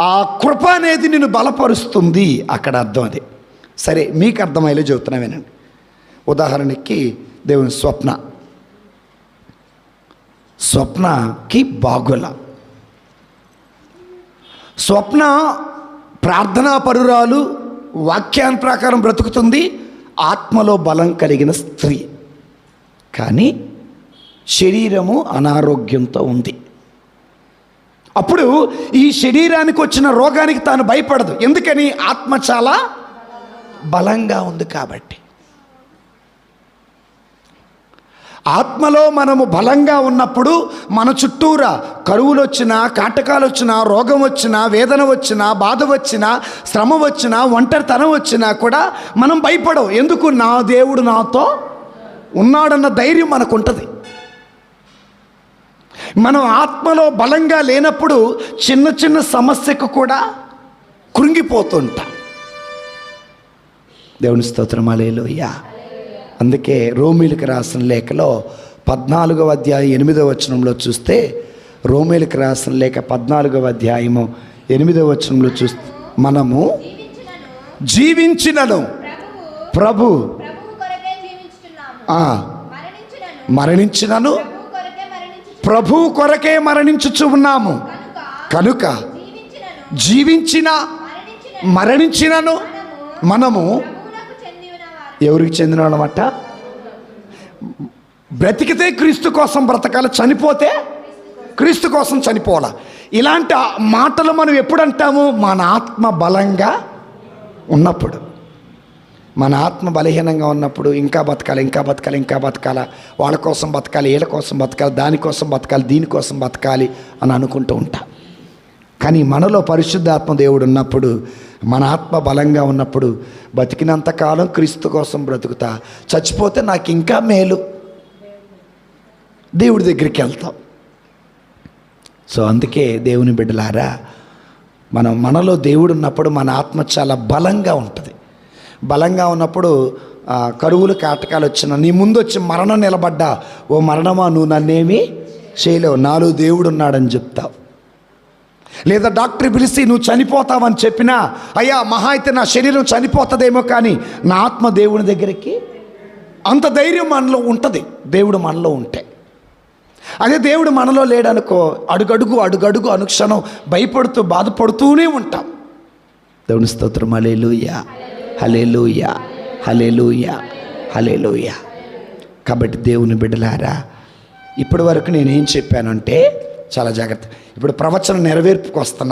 ఆ కృప అనేది నిన్ను బలపరుస్తుంది. అక్కడ అర్థం అది. సరే మీకు అర్థమయ్యేలా చెబుతున్నా వినండి. ఉదాహరణకి దేవుని స్వప్న. స్వప్నకి బాగుల. స్వప్న ప్రార్థనా పరురాలు వాక్యాన్ ప్రకారం బ్రతుకుతుంది. ఆత్మలో బలం కలిగిన స్త్రీ. కానీ శరీరము అనారోగ్యంతో ఉంది. అప్పుడు ఈ శరీరానికి వచ్చిన రోగానికి తాను భయపడదు. ఎందుకని? ఆత్మ చాలా బలంగా ఉంది కాబట్టి. ఆత్మలో మనము బలంగా ఉన్నప్పుడు మన చుట్టూరా కరువులు వచ్చినా కాటకాలు వచ్చినా రోగం వచ్చినా వేదన వచ్చినా బాధ వచ్చినా శ్రమ వచ్చినా ఒంటరితనం వచ్చినా కూడా మనం భయపడవు. ఎందుకు? నా దేవుడు నాతో ఉన్నాడన్న ధైర్యం మనకు ఉంటుంది మనం ఆత్మలో బలంగా లేనప్పుడు చిన్న చిన్న సమస్యకు కూడా కృంగిపోతుంటాం. దేవుని స్తోత్రం అలేలోయ్యా అందుకే రోమిలకు రాసిన లేఖలో పద్నాలుగవ అధ్యాయం ఎనిమిదవ వచనంలో చూస్తే రోమిలకు రాసిన లేఖ పద్నాలుగవ అధ్యాయము ఎనిమిదవ వచనంలో చూస్తే మనము జీవించినను. ప్రభు. మరణించినను. ప్రభు కొరకే మరణించుచు ఉన్నాము. కనుక జీవించిన మరణించినను మనము ఎవరికి చెందిన వాళ్ళమట బ్రతికితే క్రీస్తు కోసం బ్రతకాలి చనిపోతే క్రీస్తు కోసం చనిపోవాల? ఇలాంటి మాటలు మనం ఎప్పుడు అంటాము? మన ఆత్మ బలంగా ఉన్నప్పుడు. మన ఆత్మ బలహీనంగా ఉన్నప్పుడు ఇంకా బతకాలి ఇంకా బతకాలి ఇంకా బతకాలి. వాళ్ళ కోసం బతకాలి వీళ్ళ కోసం బతకాలి దానికోసం బతకాలి దీనికోసం బతకాలి అని అనుకుంటూ ఉంటా. కానీ మనలో పరిశుద్ధాత్మ దేవుడు ఉన్నప్పుడు మన ఆత్మ బలంగా ఉన్నప్పుడు బతికినంత కాలం క్రీస్తు కోసం బ్రతుకుతా. చచ్చిపోతే నాకు ఇంకా మేలు. దేవుడి దగ్గరికి వెళ్తాం. సో అందుకే దేవుని బిడ్డలారా మనం మనలో దేవుడు ఉన్నప్పుడు మన ఆత్మ చాలా బలంగా ఉంటుంది బలంగా ఉన్నప్పుడు కరువులు కాటకాలు వచ్చిన నీ ముందు వచ్చి మరణం నిలబడ్డా ఓ మరణమా నువ్వు నన్నేమి చేయలేవు నాలో దేవుడు ఉన్నాడని చెప్తావు. లేదా డాక్టర్ పిలిచి నువ్వు చనిపోతావని చెప్పినా అయ్యా మహా అయితే నా శరీరం చనిపోతుందేమో కానీ నా ఆత్మ దేవుని దగ్గరికి అంత ధైర్యం మనలో ఉంటుంది. దేవుడు మనలో ఉంటే. అదే దేవుడు మనలో లేడనుకో అడుగడుగు అడుగడుగు అనుక్షణం భయపడుతూ బాధపడుతూనే ఉంటాం. దేవుని స్తోత్రం. హలేలుయా హలేలుయ హలేలుయ హలేలుయ కాబట్టి దేవుని బిడ్డలారా ఇప్పటి వరకు నేనేం చెప్పానంటే చాలా జాగ్రత్త. ఇప్పుడు ప్రవచన నెరవేర్పుకు వస్తున్నాం